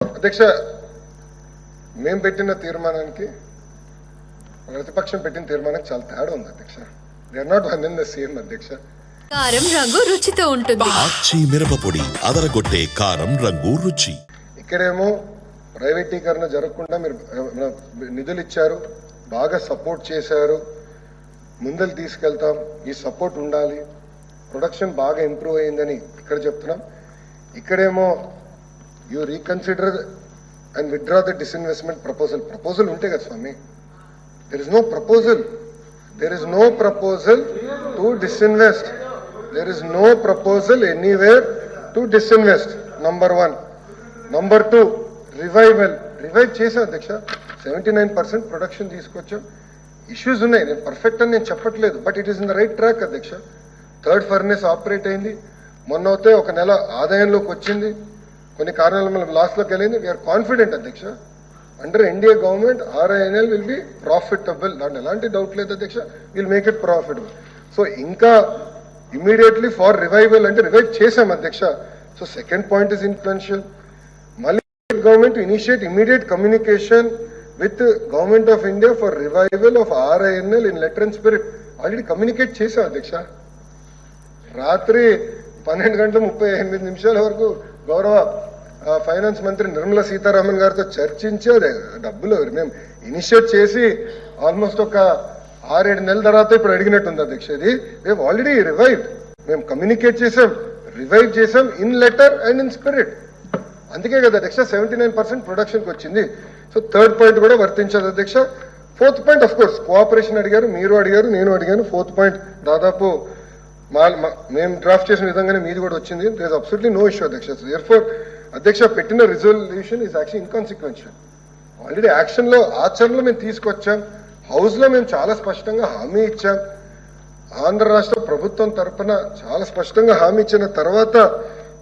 అధ్యక్ష మేము పెట్టిన తీర్మానానికి ప్రతిపక్షం పెట్టిన తీర్మానానికి చాలా తేడా ఉంది అధ్యక్ష. They are not one in the same అధ్యక్ష. కారం రంగు రుచితో ఉంటుంది. ఆచి మిరపపొడి అదరగొట్టే కారం రంగు రుచి. ఇక్కడేమో ప్రైవేటీకరణ జరగకుండా మీరు నిధులు ఇచ్చారు బాగా సపోర్ట్ చేశారు ముందలు తీసుకెళ్తాం ఈ సపోర్ట్ ఉండాలి ప్రొడక్షన్ బాగా ఇంప్రూవ్ అయిందని ఇక్కడ చెప్తున్నాం. ఇక్కడేమో you reconsider and withdraw the disinvestment proposal proposal ఉంటే కదా స్వామి? There is no proposal there is no proposal to disinvest there is no proposal anywhere to disinvest number one number two revival revive చేసాం అధ్యక్ష. Seventy nine percent production తీసుకొచ్చాం issues ఉన్నాయి. నేను perfect అని నేను చెప్పట్లేదు but it is in the right track అధ్యక్ష. Third furnace operate అయింది. మొన్న అయితే ఒక నెల ఆదాయంలోకి వచ్చింది. కొన్ని కారణాలు మనం లాస్లోకి వెళ్ళింది. వీఆర్ కాన్ఫిడెంట్ అధ్యక్ష. Under NDA government RINL will be profitable దాంట్లో ఎలాంటి డౌట్ లేదు అధ్యక్ష. Will make it profitable so ఇంకా ఇమీడియట్లీ ఫార్ రివైవల్ అంటే రివైవ్ చేసాం అధ్యక్ష. So second point is influential మళ్ళీ government initiate immediate communication with government of India for revival of RINL in letter and spirit already communicate చేసాం అధ్యక్ష. రాత్రి పన్నెండు గంటల ముప్పై ఎనిమిది నిమిషాల వరకు గౌరవ ఫైనాన్స్ మంత్రి నిర్మలా సీతారామన్ గారితో చర్చించి అదే డబ్బులు మేము ఇనిషియేట్ చేసి ఆల్మోస్ట్ ఒక ఆరేడు నెలల తర్వాత ఇప్పుడు అడిగినట్టుంది అధ్యక్ష ఇది. మేము ఆల్రెడీ రివైవ్ మేము కమ్యూనికేట్ చేసాం రివైవ్ చేసాం in letter and in spirit అందుకే కదా అధ్యక్ష సెవెంటీ నైన్ పర్సెంట్ ప్రొడక్షన్కి వచ్చింది. సో థర్డ్ పాయింట్ కూడా వర్తించదు అధ్యక్ష fourth point of course cooperation అడిగారు మీరు అడిగారు నేను అడిగాను. ఫోర్త్ పాయింట్ దాదాపు మా మేము డ్రాఫ్ట్ చేసిన విధంగానే మీది కూడా వచ్చింది. దేర్ అబ్సల్యూట్లీ నో ఇష్యూ అధ్యక్ష దేర్ అధ్యక్ష పెట్టిన resolution is actual inconsequential already యాక్షన్లో ఆచరణలో మేము తీసుకొచ్చాం. హౌస్లో మేము చాలా స్పష్టంగా హామీ ఇచ్చాం. ఆంధ్ర రాష్ట్ర ప్రభుత్వం తరపున చాలా స్పష్టంగా హామీ ఇచ్చిన తర్వాత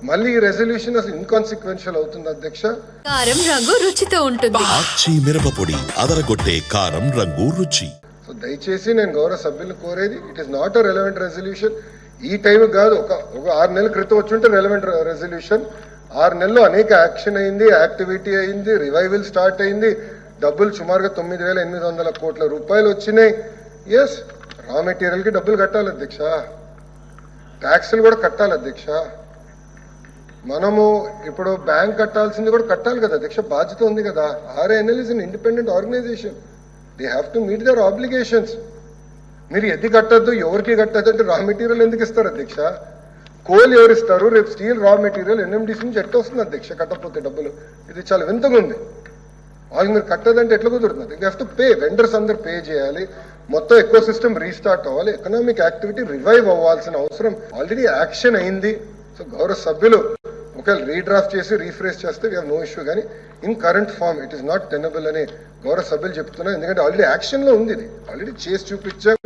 మళ్ళీ ఈ రెజల్యూషన్ అసలు ఇన్కాన్సిక్వెన్షియల్ అవుతుంది అధ్యక్ష. కారం రంగు రుచితో ఉంటుంది. ఆచి మిరపపొడి అదరగొట్టే కారం రంగు రుచి. సో దయచేసి నేను గౌరవ సభ్యులు కోరేది it is not a relevant resolution ఈ టైం కాదు ఒక ఒక ఆరు నెలల క్రితం వచ్చుంటే రెలవెంట్ రెజల్యూషన్ ఆరు నెలల్లో అనేక యాక్షన్ అయింది యాక్టివిటీ అయింది రివైవల్ స్టార్ట్ అయింది. డబ్బులు సుమారుగా తొమ్మిది వేల ఎనిమిది వందల కోట్ల రూపాయలు వచ్చినాయి. ఎస్ రా మెటీరియల్కి డబ్బులు కట్టాలి అధ్యక్ష. ట్యాక్స్లు కూడా కట్టాలి అధ్యక్ష. మనము ఇప్పుడు బ్యాంక్ కట్టాల్సింది కూడా కట్టాలి కదా అధ్యక్ష బాధ్యత ఉంది కదా. RNL is an independent organization they have to meet their obligations మీరు ఎది కట్టద్దు ఎవరికి కట్టద్దు అంటే రా మెటీరియల్ ఎందుకు ఇస్తారు అధ్యక్ష? కోల్ ఎవరిస్తారు? రేపు స్టీల్ రా మెటీరియల్ ఎన్ఎండిసి నుంచి ఎట్లా వస్తుంది అధ్యక్ష కట్టకపోతే డబ్బులు? ఇది చాలా వింతగా ఉంది. వాళ్ళు మీరు కట్టదంటే ఎట్లా కుదురుతుంది? You have to pay vendors అందరు పే చేయాలి. మొత్తం ఎక్కువ సిస్టమ్ రీస్టార్ట్ అవ్వాలి. ఎకనామిక్ యాక్టివిటీ రివైవ్ అవ్వాల్సిన అవసరం. ఆల్రెడీ యాక్షన్ అయింది. సో గౌరవ సభ్యులు ఒకవేళ రీడ్రాఫ్ట్ చేసి రీఫ్రేస్ చేస్తే వీ నో ఇష్యూ కానీ in current form it is not tenable అని గౌరవ సభ్యులు చెప్తున్నారు ఎందుకంటే ఆల్రెడీ యాక్షన్లో ఉంది ఇది. ఆల్రెడీ చేసి చూపించాం.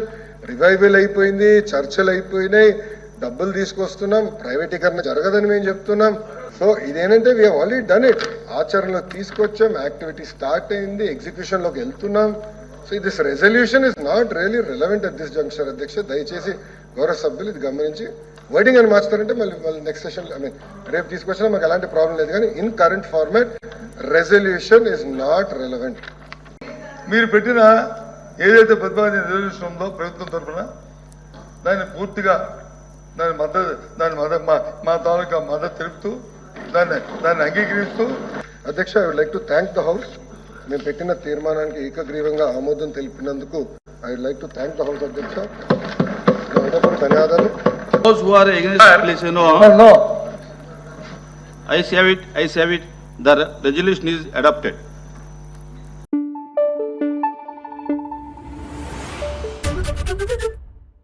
రివైవల్ అయిపోయింది. చర్చలు అయిపోయినాయి. డబ్బులు తీసుకొస్తున్నాం ప్రైవేటీకరణ జరగదని మేము చెప్తున్నాం. సో ఇదేంటంటే వీ ఆల్రెడీ డన్ ఇట్ ఆచరణలో తీసుకొచ్చాం యాక్టివిటీ స్టార్ట్ అయింది ఎగ్జిక్యూషన్లోకి వెళ్తున్నాం. So this resolution is not really relevant at this junction అధ్యక్ష. దయచేసి గౌరవ సభ్యులు ఇది గమనించి వర్డింగ్ అని మార్చుతారంటే మళ్ళీ మళ్ళీ నెక్స్ట్ సెషన్ ఐ మీన్ రేపు తీసుకొచ్చినా మాకు ఎలాంటి ప్రాబ్లం లేదు. కానీ in current format resolution is not relevant మీరు పెట్టిన ఏదైతే ప్రతిపాదన రెజల్యూషన్ ఉందో ప్రభుత్వం తరఫున దాన్ని పూర్తిగా దాని మద్దతు దాని మద్దతు మా మా తాలూకా మద్దతు తెలుపుతూ దాన్ని దాన్ని అంగీకరిస్తూ అధ్యక్ష I would like to thank the house మేము పెట్టిన తీర్మానానికి ఏకగ్రీవంగా ఆమోదం తెలిపినందుకు I would like to thank the house అధ్యక్ష. ధన్యవాదాలు. Those who are against, please, I say it, I say it, the resolution is adopted.